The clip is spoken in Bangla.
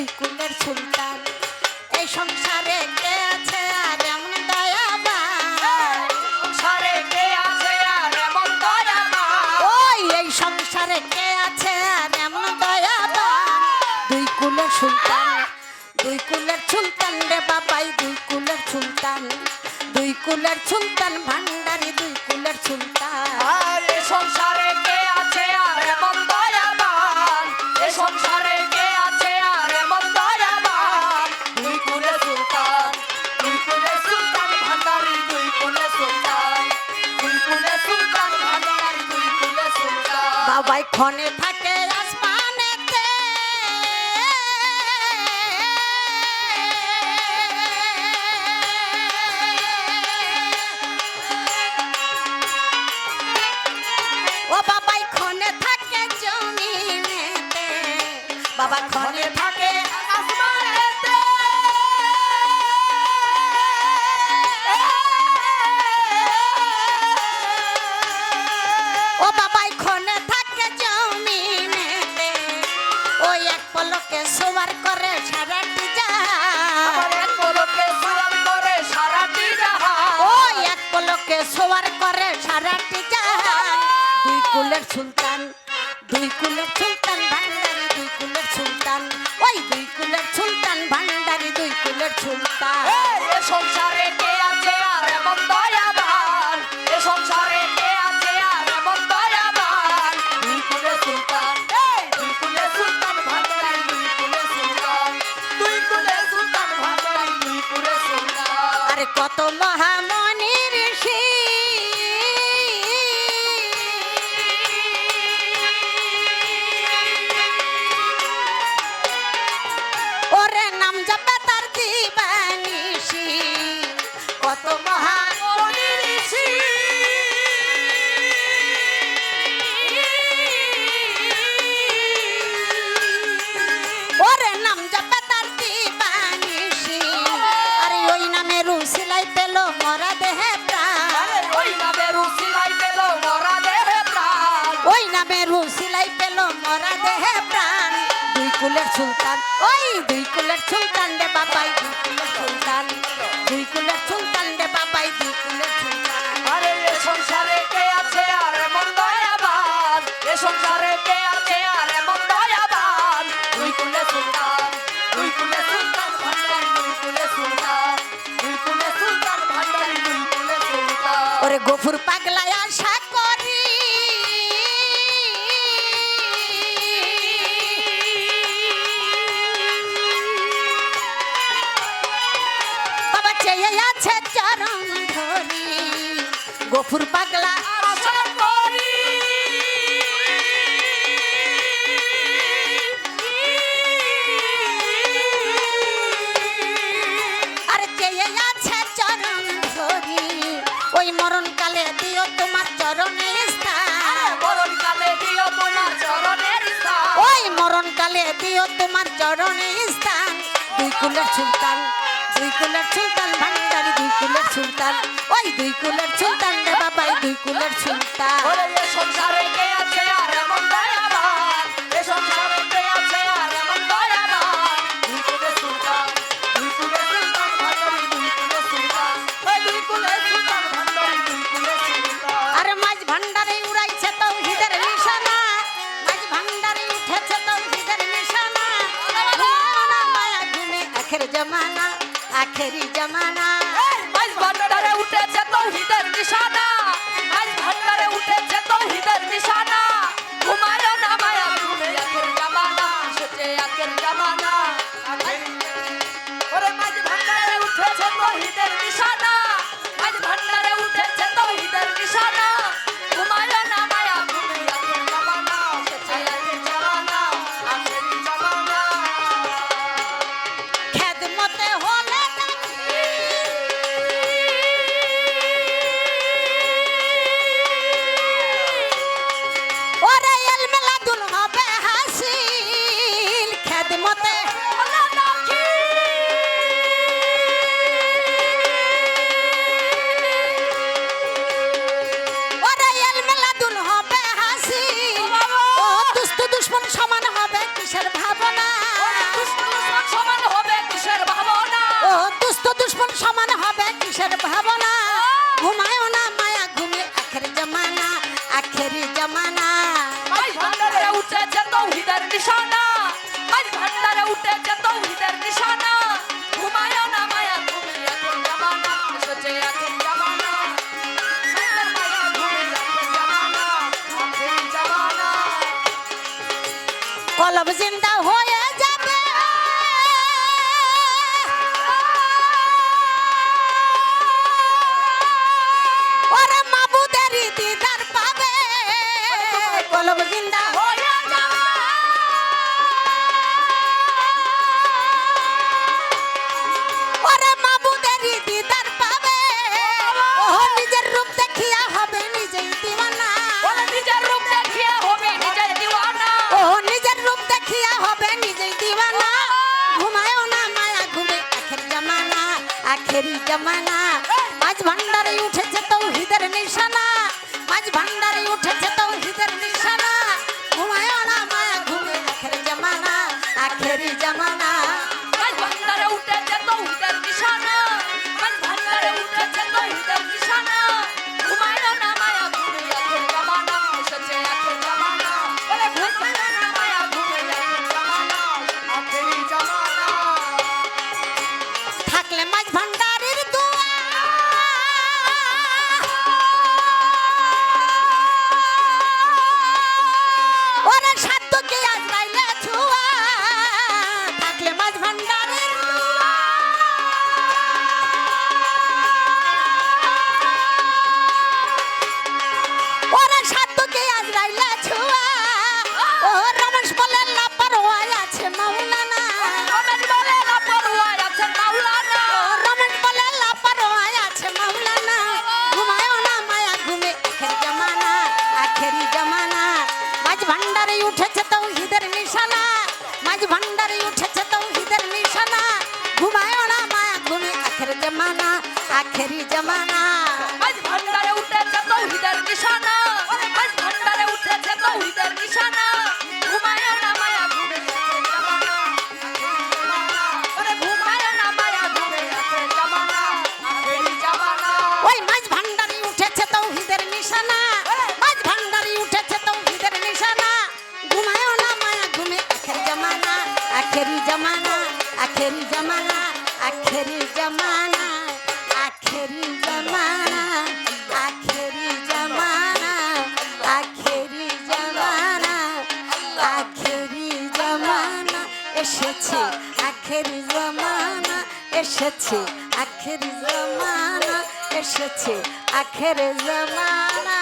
দুই কুলের সুলতান। এই সংসারে কে আছে আর এমন এই সংসারে কে আছে আর এমন দুই কুলের সুলতান, দুই কুলের সুলতান রে বাবাই, দুই কুলের সুলতান। দুই কুলের সুলতান ভান্ডারি, দুই কুলের সুলতান। সংসারে কে আছে আর এমন সংসারে সুলতান। বাবাই ক্ষণে থাকে কুলের সুলতান দুই কুলের সুলতান ভান্ডারি দুই কুলের সুলতান ওই দুই কুলের সুলতান ভান্ডারি দুই কুলের সুলতান সংসারে কে আছে আর এমন দয়াবান? এ সংসারে কে আছে আর এমন দয়াবান? দুই কুলে সুলতান, দুই কুলে সুলতান ভান্ডারি, দুই কুলে সুলতান। দুই কুলে সুলতান ভান্ডারি, দুই কুলে সুলতান। আরে কত মহামণি সুলতান ওই দুই কুলের সুলতান রে বাবাই। ওরে গফুর পাগলায় আশা করি। বাবা চেয়ে আছে চরণ ধরি গফুর পাগলা কালে দিও তোমার চরণে স্থান। দুই কুলের সুলতান, দুই কুলের সুলতান ভান্ডারি, দুই কুলের সুলতান। ওই দুই কুলের সুলতান রে বাবাই, দুই কুলের সুলতান। সংসারে কে আছে আর? আখেরি জমানা আখেরি জমানা। আজ ভান্ডারে উঠেছে তৌহিদের নিশানা। আজ ভান্ডারে উঠেছে তৌহিদের নিশানা। ঘুমায় না মায়া জমানা। সোচে এখন জমানা। জিন্দা হয়ে আখেরি জামানা মাঝ ভান্ডারে উঠেছে তৌহিদের নিশানা মাঝ ভান্ডারে উঠেছে তৌহিদের ওরে সাধ্য ভান্ডারে উঠেছে তো তৌহিদের নিশানা। মাঝ ভান্ডারে উঠেছে তো তৌহিদের নিশানা। ঘুমায় না মায়া, ঘুমে আখের জমানা আখেরি জমানা। মাঝ ভান্ডারে উঠেছে তো তৌহিদের নিশানা। আখেরি জামানা আখেরি জামানা আখেরি জামানা আখেরি জামানা আখেরি জামানা আখেরি জামানা আখেরি জামানা। এসেছে আখেরি জামানা, এসেছে আখেরি জামানা, এসেছে আখের জামানা।